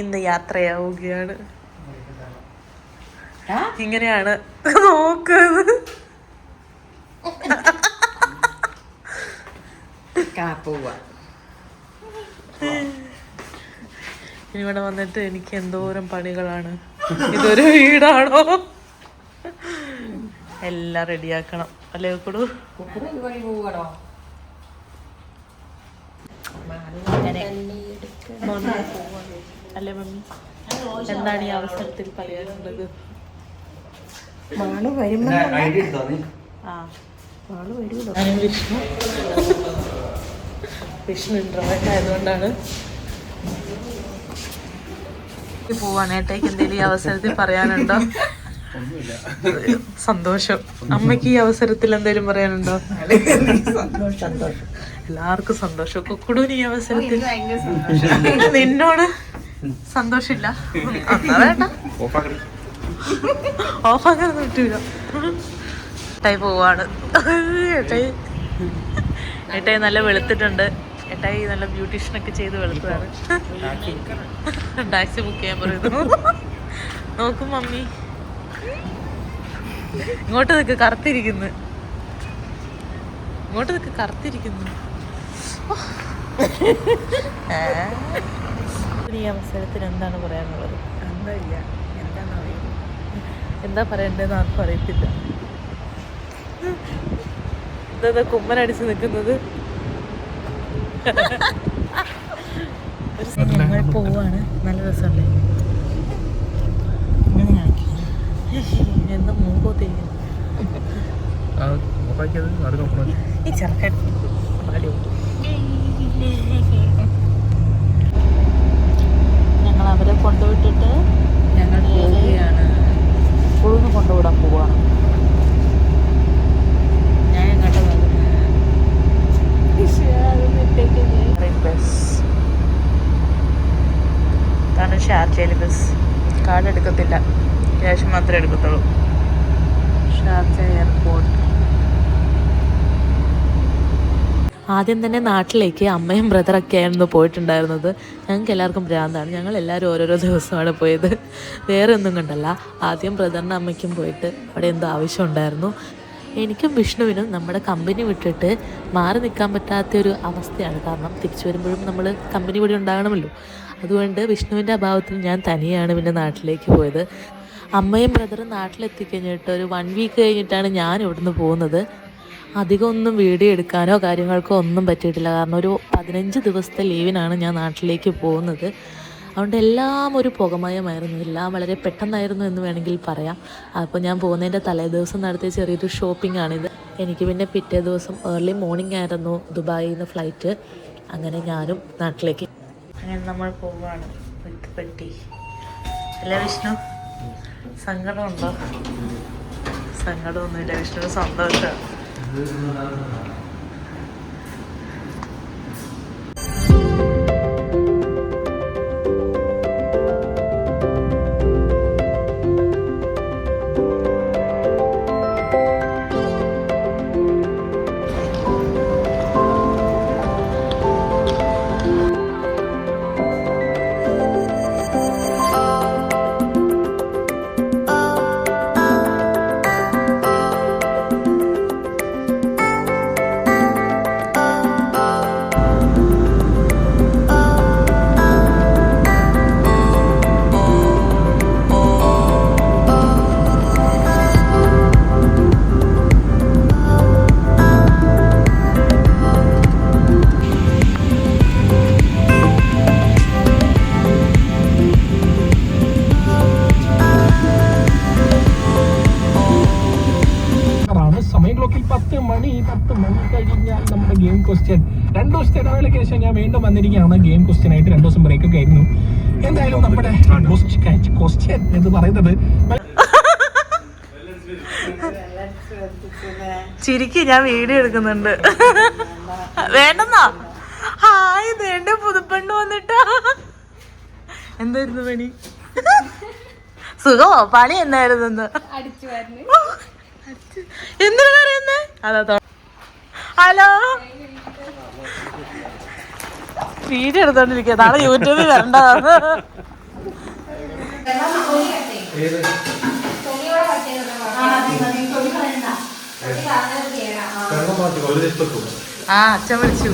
ഇന്ന് യാത്രയാവുകയാണ്? ഇങ്ങനെയാണ് നോക്കുന്നത്. ഇവിടെ വന്നിട്ട് എനിക്ക് എന്തോരം പണികളാണ്. ഇതൊരു വീടാണോ? എല്ലാം റെഡിയാക്കണം. അല്ലേ കൊടു? പോവാണോ അല്ലേ മമ്മി? എന്താണ് ഈ അവസരത്തിൽ പറയാനുള്ളത്? മാൾ വരുമ്പോ മാൾ വരുമല്ലോ വിഷ്ണു. വിഷ്ണു ഇൻട്രോവേറ്റ് ആയതുകൊണ്ടാണ്. പോവാണ് ഏട്ടയ്ക്ക് എന്തെങ്കിലും ഈ അവസരത്തിൽ പറയാനുണ്ടോ? സന്തോഷം. അമ്മയ്ക്ക് ഈ അവസരത്തിൽ എന്തെങ്കിലും പറയാനുണ്ടോ? സന്തോഷം സന്തോഷം എല്ലാവർക്കും സന്തോഷം. കുക്കുടൂന് ഈ അവസരത്തിൽ. നിന്നോട് സന്തോഷമില്ല. വേണ്ട ഓഫാക്കാൻ കിട്ടൂല ഏട്ടായി പോവാണ്. ഏട്ടായി ഏട്ടായി നല്ല വെളുത്തിട്ടുണ്ട്. ഏട്ടായി നല്ല ബ്യൂട്ടീഷ്യനൊക്കെ ചെയ്ത് വെളുത്തതാണ്. ടാക്സി ബുക്ക് ചെയ്യാൻ പറയുന്നു. നോക്കും മമ്മി. ഇങ്ങോട്ട് നിൽക്ക് കറുത്തിരിക്കുന്നു. ഇങ്ങോട്ട് നിൽക്ക് കറുത്തിരിക്കുന്നു. ഏ? ഈ അവസരത്തിൽ എന്താണ് പറയാനുള്ളത്? എന്താ എന്താ പറയണ്ടേന്ന് ആർക്കും അറിയത്തില്ല. എന്താ കുമ്മനടിച്ച് നിൽക്കുന്നത്. ഞങ്ങൾ പോവാണ്. നല്ല രസമല്ലേ. എന്താ മൂക്കോ തെയ്യും ഈ ചെറുക്കൻ. പാടി കാർഡ് എടുക്കത്തില്ല. ക്യാഷ് മാത്രമേ എടുക്കത്തുള്ളൂ. Sharjah airport. ആദ്യം തന്നെ നാട്ടിലേക്ക് അമ്മയും ബ്രദറൊക്കെ ആയിരുന്നു പോയിട്ടുണ്ടായിരുന്നത്. ഞങ്ങൾക്ക് എല്ലാവർക്കും ഭ്രാന്താണ്. ഞങ്ങൾ എല്ലാവരും ഓരോരോ ദിവസമാണ് പോയത്. വേറെ ഒന്നും കണ്ടല്ല. ആദ്യം ബ്രദറിനും അമ്മയ്ക്കും പോയിട്ട് അവിടെ എന്തോ ആവശ്യമുണ്ടായിരുന്നു എനിക്കും വിഷ്ണുവിനും നമ്മുടെ കമ്പനി വിട്ടിട്ട് മാറി നിൽക്കാൻ പറ്റാത്ത ഒരു അവസ്ഥയാണ്. കാരണം തിരിച്ചു വരുമ്പോഴും നമ്മൾ കമ്പനി ഇവിടെ ഉണ്ടാകണമല്ലോ. അതുകൊണ്ട് വിഷ്ണുവിന്റെ അഭാവത്തിൽ ഞാൻ തനിയാണ് പിന്നെ നാട്ടിലേക്ക് പോയത്. അമ്മയും ബ്രദറും നാട്ടിലെത്തിക്കഴിഞ്ഞിട്ട് ഒരു വൺ വീക്ക് കഴിഞ്ഞിട്ടാണ് ഞാൻ ഇവിടുന്ന് പോകുന്നത്. അധികം ഒന്നും വീഡിയോ എടുക്കാനോ കാര്യങ്ങൾക്കോ ഒന്നും പറ്റിയിട്ടില്ല. കാരണം ഒരു പതിനഞ്ച് ദിവസത്തെ ലീവിനാണ് ഞാൻ നാട്ടിലേക്ക് പോകുന്നത്. അതുകൊണ്ട് എല്ലാം ഒരു പുകമയമായിരുന്നു. എല്ലാം വളരെ പെട്ടെന്നായിരുന്നു എന്ന് വേണമെങ്കിൽ പറയാം. അപ്പോൾ ഞാൻ പോകുന്നതിന്റെ തലേ ദിവസം നടത്തിയ ചെറിയൊരു ഷോപ്പിംഗ് ആണിത്. എനിക്ക് പിന്നെ പിറ്റേ ദിവസം ഏർലി മോർണിംഗ് ആയിരുന്നു ദുബായിൽ നിന്ന് ഫ്ലൈറ്റ് അങ്ങനെ ഞാനും നാട്ടിലേക്ക് അങ്ങനെ നമ്മൾ പോവുകയാണ് പെട്ടി അല്ലേ വിഷ്ണു? സങ്കടമുണ്ടോ? സങ്കടമൊന്നുമില്ല. വിഷ്ണു സന്തോഷം മണി പത്ത് മണി കഴിഞ്ഞാൽ നമ്മുടെ ഗെയിം ക്വസ്റ്റ്യൻ രണ്ടു ദിവസത്തെ ഇടവേളയ്ക്ക് ശേഷം ഞാൻ വീണ്ടും വന്നിരിക്കുകയാണ്. ഗെയിം ക്വസ്റ്റ്യൻ ആയിട്ട് രണ്ടു ദിവസം ബ്രേക്ക് ഒക്കെ ആയിരുന്നു. എന്തായാലും നമ്മുടെ ക്വസ്റ്റ്യൻ എന്ന് പറയുന്നത് ചിരിക്ക് ഞാൻ വീഡിയോ എടുക്കുന്നുണ്ട്. വേണ്ടെന്നാ? ഹായ് വേണ്ട പുതുപ്പണ്ട് വന്നിട്ടാ. എന്തായിരുന്നു പണി? സുഖമോ? പണി എന്നായിരുന്നു? എന്തിനാ കറിയുന്നേ അതാ ഹലോ? വീഡിയോ എടുത്തോണ്ടിരിക്കുക നാളെ യൂട്യൂബിൽ ദിവസത്തു ആ അച്ഛൻ വിളിച്ചു.